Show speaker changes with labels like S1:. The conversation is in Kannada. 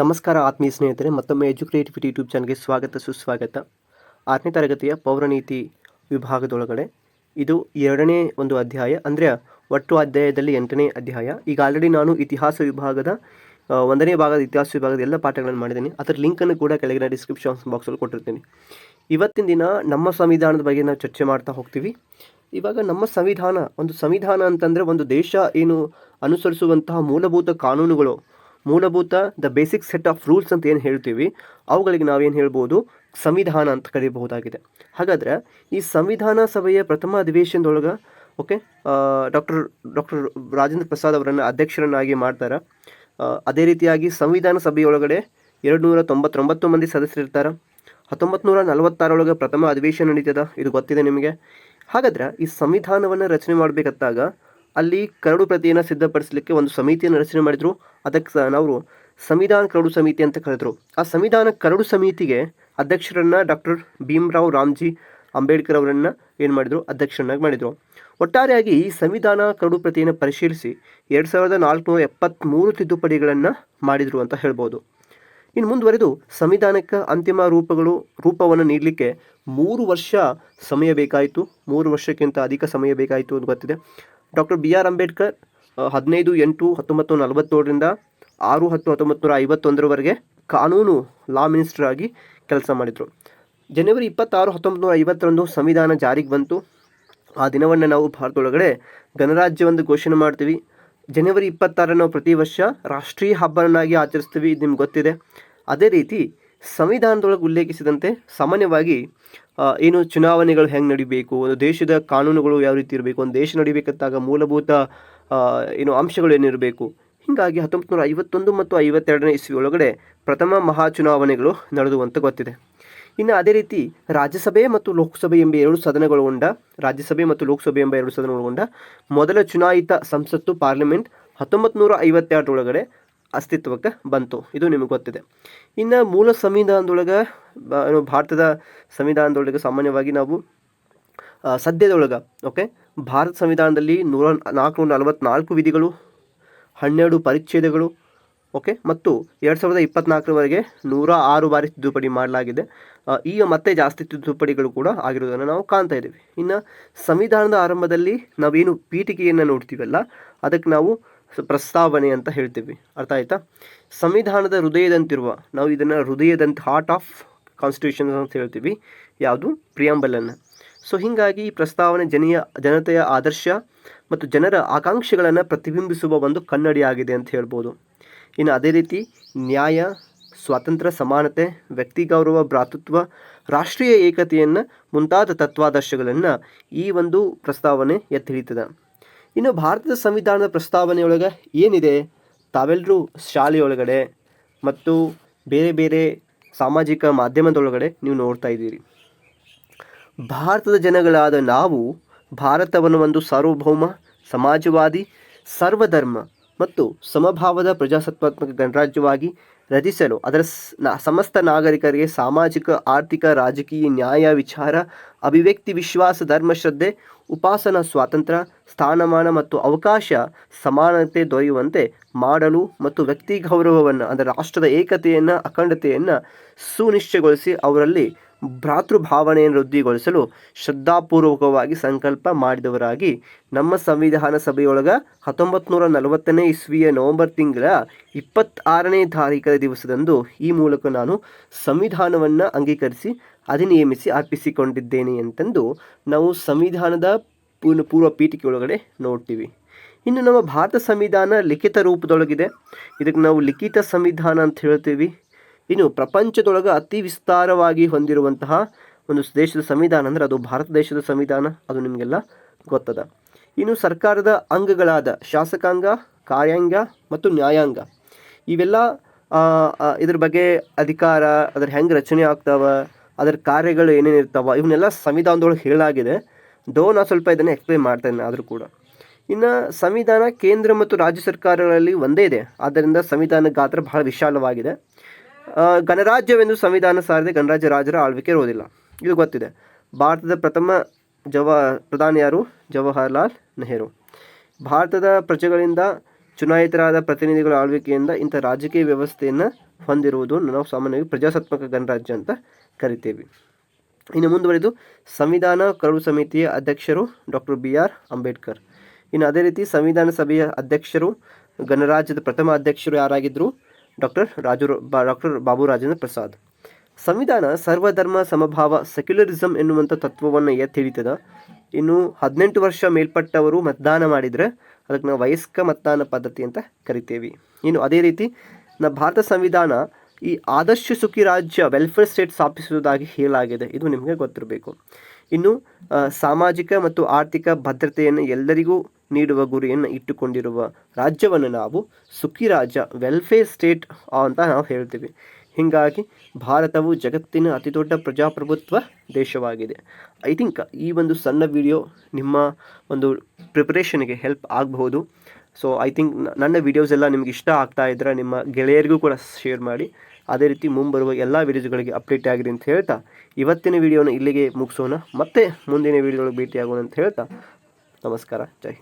S1: ನಮಸ್ಕಾರ ಆತ್ಮೀಯ ಸ್ನೇಹಿತರೆ, ಮತ್ತೊಮ್ಮೆ ಎಜುಕೇಟಿವಿಟಿ ಯೂಟ್ಯೂಬ್ ಚಾನಲ್ಗೆ ಸ್ವಾಗತ, ಸುಸ್ವಾಗತ. ಆರನೇ ತರಗತಿಯ ಪೌರನೀತಿ ವಿಭಾಗದೊಳಗಡೆ ಇದು ಎರಡನೇ ಒಂದು ಅಧ್ಯಾಯ, ಅಂದರೆ ಒಟ್ಟು ಅಧ್ಯಾಯದಲ್ಲಿ ಎಂಟನೇ ಅಧ್ಯಾಯ. ಈಗ ಆಲ್ರೆಡಿ ನಾನು ಇತಿಹಾಸ ವಿಭಾಗದ ಒಂದನೇ ಭಾಗದ ಇತಿಹಾಸ ವಿಭಾಗದ ಎಲ್ಲ ಪಾಠಗಳನ್ನು ಮಾಡಿದ್ದೀನಿ. ಅದರ ಲಿಂಕನ್ನು ಕೂಡ ಕೆಳಗಿನ ಡಿಸ್ಕ್ರಿಪ್ಷನ್ ಬಾಕ್ಸಲ್ಲಿ ಕೊಟ್ಟಿರ್ತೀನಿ. ಇವತ್ತಿನ ದಿನ ನಮ್ಮ ಸಂವಿಧಾನದ ಬಗ್ಗೆ ನಾವು ಚರ್ಚೆ ಮಾಡ್ತಾ ಹೋಗ್ತೀವಿ. ಇವಾಗ ನಮ್ಮ ಸಂವಿಧಾನ, ಒಂದು ಸಂವಿಧಾನ ಅಂತಂದರೆ ಒಂದು ದೇಶ ಏನು ಅನುಸರಿಸುವಂತಹ ಮೂಲಭೂತ ಕಾನೂನುಗಳು ಮೂಲಭೂತ the basic set of rules ಅಂತ ಏನು ಹೇಳ್ತೀವಿ, ಅವುಗಳಿಗೆ ನಾವೇನು ಹೇಳ್ಬೋದು? ಸಂವಿಧಾನ ಅಂತ ಕರೀಬಹುದಾಗಿದೆ. ಹಾಗಾದರೆ ಈ ಸಂವಿಧಾನ ಸಭೆಯ ಪ್ರಥಮ ಅಧಿವೇಶನದೊಳಗೆ, okay doctor doctor Rajendra Prasad ಅವರನ್ನು ಅಧ್ಯಕ್ಷರನ್ನಾಗಿ ಮಾಡ್ತಾರೆ. ಅದೇ ರೀತಿಯಾಗಿ ಸಂವಿಧಾನ ಸಭೆಯೊಳಗಡೆ ಎರಡು ನೂರ ತೊಂಬತ್ತೊಂಬತ್ತು ಮಂದಿ ಸದಸ್ಯರಿರ್ತಾರೆ ಹತ್ತೊಂಬತ್ತು ನೂರ ನಲವತ್ತಾರೊಳಗೆ ಪ್ರಥಮ ಅಧಿವೇಶನ ನಡೀತದ, ಇದು ಗೊತ್ತಿದೆ ನಿಮಗೆ. ಹಾಗಾದ್ರೆ ಈ ಸಂವಿಧಾನವನ್ನು ರಚನೆ ಮಾಡಬೇಕಾದಾಗ ಅಲ್ಲಿ ಕರಡು ಪ್ರತಿಯನ್ನು ಸಿದ್ಧಪಡಿಸಲಿಕ್ಕೆ ಒಂದು ಸಮಿತಿಯನ್ನು ರಚನೆ ಮಾಡಿದರು. ಅದಕ್ಕೆ ನಾವು ಸಂವಿಧಾನ ಕರಡು ಸಮಿತಿ ಅಂತ ಕರೆದ್ರು. ಆ ಸಂವಿಧಾನ ಕರಡು ಸಮಿತಿಗೆ ಅಧ್ಯಕ್ಷರನ್ನು ಡಾಕ್ಟರ್ ಭೀಮರಾವ್ ರಾಮ್ಜಿ ಅಂಬೇಡ್ಕರ್ ಅವರನ್ನು ಏನು ಮಾಡಿದರು? ಅಧ್ಯಕ್ಷರನ್ನಾಗಿ ಮಾಡಿದರು. ಒಟ್ಟಾರೆಯಾಗಿ ಈ ಸಂವಿಧಾನ ಕರಡು ಪ್ರತಿಯನ್ನು ಪರಿಶೀಲಿಸಿ ಎರಡು ಸಾವಿರದ ನಾಲ್ಕುನೂರ ಎಪ್ಪತ್ತ್ಮೂರು ತಿದ್ದುಪಡಿಗಳನ್ನು ಮಾಡಿದರು ಅಂತ ಹೇಳ್ಬೋದು. ಇನ್ನು ಮುಂದುವರೆದು ಸಂವಿಧಾನಕ್ಕೆ ಅಂತಿಮ ರೂಪಗಳು, ರೂಪವನ್ನು ನೀಡಲಿಕ್ಕೆ ಮೂರು ವರ್ಷ ಸಮಯ ಬೇಕಾಯಿತು. ಮೂರು ವರ್ಷಕ್ಕಿಂತ ಅಧಿಕ ಸಮಯ ಬೇಕಾಯಿತು ಅಂತ ಗೊತ್ತಿದೆ. ಡಾಕ್ಟರ್ ಬಿ ಆರ್ ಅಂಬೇಡ್ಕರ್ ಹದಿನೈದು, ಎಂಟು, ಹತ್ತೊಂಬತ್ತು, ನಲವತ್ತೇಳರಿಂದ ಆರು, ಹತ್ತು ಹತ್ತೊಂಬತ್ತು ನೂರ ಐವತ್ತೊಂದರವರೆಗೆ ಕಾನೂನು ಲಾ ಮಿನಿಸ್ಟರ್ ಆಗಿ ಕೆಲಸ ಮಾಡಿದರು. ಜನವರಿ ಇಪ್ಪತ್ತಾರು ಹತ್ತೊಂಬತ್ತು ನೂರ ಐವತ್ತರಂದು ಸಂವಿಧಾನ ಜಾರಿಗೆ ಬಂತು. ಆ ದಿನವನ್ನು ನಾವು ಭಾರತದೊಳಗಡೆ ಗಣರಾಜ್ಯವೆಂದು ಘೋಷಣೆ ಮಾಡ್ತೀವಿ. ಜನವರಿ ಇಪ್ಪತ್ತಾರನ್ನು ಪ್ರತಿ ವರ್ಷ ರಾಷ್ಟ್ರೀಯ ಹಬ್ಬವನ್ನಾಗಿ ಆಚರಿಸ್ತೀವಿ ಇದು ನಿಮ್ಗೆ ಗೊತ್ತಿದೆ. ಅದೇ ರೀತಿ ಸಂವಿಧಾನದೊಳಗೆ ಉಲ್ಲೇಖಿಸಿದಂತೆ ಸಾಮಾನ್ಯವಾಗಿ ಏನು ಚುನಾವಣೆಗಳು ಹೆಂಗೆ ನಡಿಬೇಕು, ಒಂದು ದೇಶದ ಕಾನೂನುಗಳು ಯಾವ ರೀತಿ ಇರಬೇಕು, ಒಂದು ದೇಶ ನಡಿಬೇಕಂತಾಗ ಮೂಲಭೂತ ಏನು ಅಂಶಗಳು ಏನಿರಬೇಕು. ಹೀಗಾಗಿ ಹತ್ತೊಂಬತ್ತು ಐವತ್ತೊಂದು ಮತ್ತು ಐವತ್ತೆರಡನೇ ಇಸ್ವಿ ಒಳಗಡೆ ಪ್ರಥಮ ಮಹಾ ಚುನಾವಣೆಗಳು ನಡೆದು ಅಂತ ಗೊತ್ತಿದೆ. ಇನ್ನು ಅದೇ ರೀತಿ ರಾಜ್ಯಸಭೆ ಮತ್ತು ಲೋಕಸಭೆ ಎಂಬ ಎರಡು ಸದನಗಳೊಳಗೊಂಡ ರಾಜ್ಯಸಭೆ ಮತ್ತು ಲೋಕಸಭೆ ಎಂಬ ಎರಡು ಸದನಗಳೊಳಗೊಂಡ ಮೊದಲ ಚುನಾಯಿತ ಸಂಸತ್ತು ಪಾರ್ಲಿಮೆಂಟ್ ಹತ್ತೊಂಬತ್ತು ನೂರ ಐವತ್ತೆರಡರೊಳಗಡೆ ಅಸ್ತಿತ್ವಕ್ಕೆ ಬಂತು. ಇದು ನಿಮಗೆ ಗೊತ್ತಿದೆ. ಇನ್ನು ಮೂಲ ಸಂವಿಧಾನದೊಳಗೆ ಭಾರತದ ಸಂವಿಧಾನದೊಳಗೆ ಸಾಮಾನ್ಯವಾಗಿ ನಾವು ಸದ್ಯದೊಳಗೆ, ಓಕೆ, ಭಾರತ ಸಂವಿಧಾನದಲ್ಲಿ ನೂರ ನಾಲ್ಕುನೂರ ನಲವತ್ನಾಲ್ಕು ವಿಧಿಗಳು, ಹನ್ನೆರಡು ಪರಿಚ್ಛೇದಗಳು, ಓಕೆ, ಮತ್ತು ಎರಡು ಸಾವಿರದ ಇಪ್ಪತ್ನಾಲ್ಕರವರೆಗೆ ನೂರ ಆರು ಬಾರಿ ತಿದ್ದುಪಡಿ ಮಾಡಲಾಗಿದೆ. ಈಗ ಮತ್ತೆ ಜಾಸ್ತಿ ತಿದ್ದುಪಡಿಗಳು ಕೂಡ ಆಗಿರೋದನ್ನು ನಾವು ಕಾಣ್ತಾ ಇದ್ದೀವಿ. ಇನ್ನು ಸಂವಿಧಾನದ ಆರಂಭದಲ್ಲಿ ನಾವೇನು ಪೀಠಿಕೆಯನ್ನು ನೋಡ್ತೀವಲ್ಲ, ಅದಕ್ಕೆ ನಾವು ಪ್ರಸ್ತಾವನೆ ಅಂತ ಹೇಳ್ತೀವಿ. ಅರ್ಥ ಆಯ್ತಾ? ಸಂವಿಧಾನದ ಹೃದಯದಂತಿರುವ, ನಾವು ಇದನ್ನು ಹೃದಯದಂತ ಹಾರ್ಟ್ ಆಫ್ ಕಾನ್ಸ್ಟಿಟ್ಯೂಷನ್ ಅಂತ ಹೇಳ್ತೀವಿ. ಯಾವುದು? ಪ್ರಿಯಾಂಬಲನ್ನು. ಸೊ, ಹೀಗಾಗಿ ಈ ಪ್ರಸ್ತಾವನೆ ಜನೀಯ, ಜನತೆಯ ಆದರ್ಶ ಮತ್ತು ಜನರ ಆಕಾಂಕ್ಷೆಗಳನ್ನು ಪ್ರತಿಬಿಂಬಿಸುವ ಒಂದು ಕನ್ನಡಿಯಾಗಿದೆ ಅಂತ ಹೇಳ್ಬೋದು. ಇನ್ನು ಅದೇ ರೀತಿ ನ್ಯಾಯ, ಸ್ವಾತಂತ್ರ್ಯ, ಸಮಾನತೆ, ವ್ಯಕ್ತಿ ಗೌರವ, ಭ್ರಾತೃತ್ವ, ರಾಷ್ಟ್ರೀಯ ಏಕತೆಯನ್ನು ಮುಂತಾದ ತತ್ವಾದರ್ಶಗಳನ್ನು ಈ ಒಂದು ಪ್ರಸ್ತಾವನೆ ಎತ್ತಿ ಹಿಡಿತದೆ. ಇನ್ನು ಭಾರತದ ಸಂವಿಧಾನದ ಪ್ರಸ್ತಾವನೆಯೊಳಗೆ ಏನಿದೆ? ತಾವೆಲ್ಲರೂ ಶಾಲೆಯೊಳಗಡೆ ಮತ್ತು ಬೇರೆ ಬೇರೆ ಸಾಮಾಜಿಕ ಮಾಧ್ಯಮದೊಳಗಡೆ ನೀವು ನೋಡ್ತಾ ಇದ್ದೀರಿ. ಭಾರತದ ಜನಗಳಾದ ನಾವು ಭಾರತವನ್ನು ಒಂದು ಸಾರ್ವಭೌಮ, ಸಮಾಜವಾದಿ, ಸರ್ವಧರ್ಮ ಮತ್ತು ಸಮಭಾವದ ಪ್ರಜಾಸತ್ತಾತ್ಮಕ ಗಣರಾಜ್ಯವಾಗಿ ರಚಿಸಲು ಅದರ ಸಮಸ್ತ ನಾಗರಿಕರಿಗೆ ಸಾಮಾಜಿಕ, ಆರ್ಥಿಕ, ರಾಜಕೀಯ ನ್ಯಾಯ ವಿಚಾರ, ಅಭಿವ್ಯಕ್ತಿ, ವಿಶ್ವಾಸ ಧರ್ಮಶ್ರದ್ಧೆ ಉಪಾಸನಾ, ಸ್ವಾತಂತ್ರ್ಯ, ಸ್ಥಾನಮಾನ ಮತ್ತು ಅವಕಾಶ ಸಮಾನತೆ ದೊರೆಯುವಂತೆ ಮಾಡಲು ಮತ್ತು ವ್ಯಕ್ತಿ ಗೌರವವನ್ನು, ಅಂದರೆ ರಾಷ್ಟ್ರದ ಏಕತೆಯನ್ನು, ಅಖಂಡತೆಯನ್ನು ಸುನಿಶ್ಚಯಗೊಳಿಸಿ ಅವರಲ್ಲಿ ಭ್ರಾತೃಭಾವನೆಯನ್ನು ವೃದ್ಧಿಗೊಳಿಸಲು ಶ್ರದ್ಧಾಪೂರ್ವಕವಾಗಿ ಸಂಕಲ್ಪ ಮಾಡಿದವರಾಗಿ ನಮ್ಮ ಸಂವಿಧಾನ ಸಭೆಯೊಳಗ ಹತ್ತೊಂಬತ್ತು ನೂರ ನಲವತ್ತನೇ ಇಸ್ವಿಯ ನವೆಂಬರ್ ತಿಂಗಳ ಇಪ್ಪತ್ತಾರನೇ ತಾರೀಖದ ದಿವಸದಂದು ಈ ಮೂಲಕ ನಾನು ಸಂವಿಧಾನವನ್ನು ಅಂಗೀಕರಿಸಿ, ಅಧಿನಿಯಮಿಸಿ ಅರ್ಪಿಸಿಕೊಂಡಿದ್ದೇನೆ ಅಂತಂದು ನಾವು ಸಂವಿಧಾನದ ಪೂರ್ಣ ಪೂರ್ವ ಪೀಠಿಕೆ ಒಳಗಡೆ ನೋಡ್ತೀವಿ. ಇನ್ನು ನಮ್ಮ ಭಾರತ ಸಂವಿಧಾನ ಲಿಖಿತ ರೂಪದೊಳಗಿದೆ. ಇದಕ್ಕೆ ನಾವು ಲಿಖಿತ ಸಂವಿಧಾನ ಅಂತ ಹೇಳ್ತೀವಿ. ಇನ್ನು ಪ್ರಪಂಚದೊಳಗೆ ಅತಿ ವಿಸ್ತಾರವಾಗಿ ಹೊಂದಿರುವಂತಹ ಒಂದು ದೇಶದ ಸಂವಿಧಾನ ಅಂದರೆ ಅದು ಭಾರತ ದೇಶದ ಸಂವಿಧಾನ, ಅದು ನಿಮಗೆಲ್ಲ ಗೊತ್ತದ. ಇನ್ನು ಸರ್ಕಾರದ ಅಂಗಗಳಾದ ಶಾಸಕಾಂಗ, ಕಾರ್ಯಾಂಗ ಮತ್ತು ನ್ಯಾಯಾಂಗ, ಇವೆಲ್ಲ ಇದ್ರ ಬಗ್ಗೆ ಅಧಿಕಾರ, ಅದ್ರ ಹೆಂಗೆ ರಚನೆ ಆಗ್ತಾವೆ, ಅದರ ಕಾರ್ಯಗಳು ಏನೇನು ಇರ್ತಾವ ಇವನ್ನೆಲ್ಲ ಸಂವಿಧಾನದೊಳಗೆ ಹೇಳಲಾಗಿದೆ. ದೋ ನಾ ಸ್ವಲ್ಪ ಇದನ್ನು ಎಕ್ಸ್ಪ್ಲೈನ್ ಮಾಡ್ತೇನೆ ಆದರೂ ಕೂಡ. ಇನ್ನು ಸಂವಿಧಾನ ಕೇಂದ್ರ ಮತ್ತು ರಾಜ್ಯ ಸರ್ಕಾರಗಳಲ್ಲಿ ಒಂದೇ ಇದೆ. ಆದ್ದರಿಂದ ಸಂವಿಧಾನ ಗಾತ್ರ ಬಹಳ ವಿಶಾಲವಾಗಿದೆ. ಗಣರಾಜ್ಯವೆಂದು ಸಂವಿಧಾನ ಸಾರದೆ, ಗಣರಾಜ್ಯ ರಾಜರ ಆಳ್ವಿಕೆ ಇರುವುದಿಲ್ಲ. ಇದು ಗೊತ್ತಿದೆ. ಭಾರತದ ಪ್ರಥಮ ಜವ, ಪ್ರಧಾನಿ ಯಾರು? ಜವಾಹರ್ಲಾಲ್ ನೆಹರು. ಭಾರತದ ಪ್ರಜೆಗಳಿಂದ ಚುನಾಯಿತರಾದ ಪ್ರತಿನಿಧಿಗಳ ಆಳ್ವಿಕೆಯಿಂದ ಇಂಥ ರಾಜಕೀಯ ವ್ಯವಸ್ಥೆಯನ್ನು ಹೊಂದಿರುವುದು ನಾವು ಸಾಮಾನ್ಯವಾಗಿ ಪ್ರಜಾಸತ್ತಾತ್ಮಕ ಗಣರಾಜ್ಯ ಅಂತ ಕರಿತೀವಿ. ಇನ್ನು ಮುಂದುವರೆದು, ಸಂವಿಧಾನ ಕರಡು ಸಮಿತಿಯ ಅಧ್ಯಕ್ಷರು ಡಾಕ್ಟರ್ ಬಿ ಆರ್ ಅಂಬೇಡ್ಕರ್. ಇನ್ನು ಅದೇ ರೀತಿ ಸಂವಿಧಾನ ಸಭೆಯ ಅಧ್ಯಕ್ಷರು, ಗಣರಾಜ್ಯದ ಪ್ರಥಮ ಅಧ್ಯಕ್ಷರು ಯಾರಾಗಿದ್ದರು ಡಾಕ್ಟರ್ ರಾಜು ಡಾಕ್ಟರ್ ಬಾಬು ರಾಜೇಂದ್ರ ಪ್ರಸಾದ್. ಸಂವಿಧಾನ ಸರ್ವಧರ್ಮ ಸಮಭಾವ ಸೆಕ್ಯುಲರಿಸಮ್ ಎನ್ನುವಂಥ ತತ್ವವನ್ನು ಎತ್ತಿ ಹಿಡಿತದ. ಇನ್ನು ಹದಿನೆಂಟು ವರ್ಷ ಮೇಲ್ಪಟ್ಟವರು ಮತದಾನ ಮಾಡಿದರೆ ಅದಕ್ಕೆ ನಾವು ವಯಸ್ಕ ಮತದಾನ ಪದ್ಧತಿ ಅಂತ ಕರಿತೇವೆ. ಇನ್ನು ಅದೇ ರೀತಿ ನಮ್ಮ ಭಾರತ ಸಂವಿಧಾನ ಈ ಆದರ್ಶ ಸುಖಿ ರಾಜ್ಯ ವೆಲ್ಫೇರ್ ಸ್ಟೇಟ್ ಸ್ಥಾಪಿಸುವುದಾಗಿ ಹೇಳಲಾಗಿದೆ. ಇದು ನಿಮಗೆ ಗೊತ್ತಿರಬೇಕು. ಇನ್ನು ಸಾಮಾಜಿಕ ಮತ್ತು ಆರ್ಥಿಕ ಭದ್ರತೆಯನ್ನು ಎಲ್ಲರಿಗೂ ನೀಡುವ ಗುರಿಯನ್ನು ಇಟ್ಟುಕೊಂಡಿರುವ ರಾಜ್ಯವನ್ನು ನಾವು ಸುಖಿ ರಾಜ್ಯ ವೆಲ್ಫೇರ್ ಸ್ಟೇಟ್ ಅಂತ ನಾವು ಹೇಳ್ತೀವಿ. ಹೀಗಾಗಿ ಭಾರತವು ಜಗತ್ತಿನ ಅತಿದೊಡ್ಡ ಪ್ರಜಾಪ್ರಭುತ್ವ ದೇಶವಾಗಿದೆ. ಐ ಥಿಂಕ್ ಈ ಒಂದು ಸಣ್ಣ ವಿಡಿಯೋ ನಿಮ್ಮ ಒಂದು ಪ್ರಿಪರೇಷನ್ಗೆ ಹೆಲ್ಪ್ ಆಗಬಹುದು. ಸೊ ಐ ಥಿಂಕ್ ನನ್ನ ವೀಡಿಯೋಸ್ ಎಲ್ಲ ನಿಮ್ಗೆ ಇಷ್ಟ ಆಗ್ತಾ ಇದ್ದರೆ ನಿಮ್ಮ ಗೆಳೆಯರಿಗೂ ಕೂಡ ಶೇರ್ ಮಾಡಿ. ಅದೇ ರೀತಿ ಮುಂಬರುವ ಎಲ್ಲ ವೀಡಿಯೋಸ್ಗಳಿಗೆ ಅಪ್ಡೇಟ್ ಆಗಿರಿ ಅಂತ ಹೇಳ್ತಾ, ಇವತ್ತಿನ ವಿಡಿಯೋನ ಇಲ್ಲಿಗೆ ಮುಗಿಸೋಣ. ಮತ್ತೆ ಮುಂದಿನ ವೀಡಿಯೋಗಳಿಗೆ ಭೇಟಿಯಾಗೋಣ ಅಂತ ಹೇಳ್ತಾ, ನಮಸ್ಕಾರ, ಜೈ.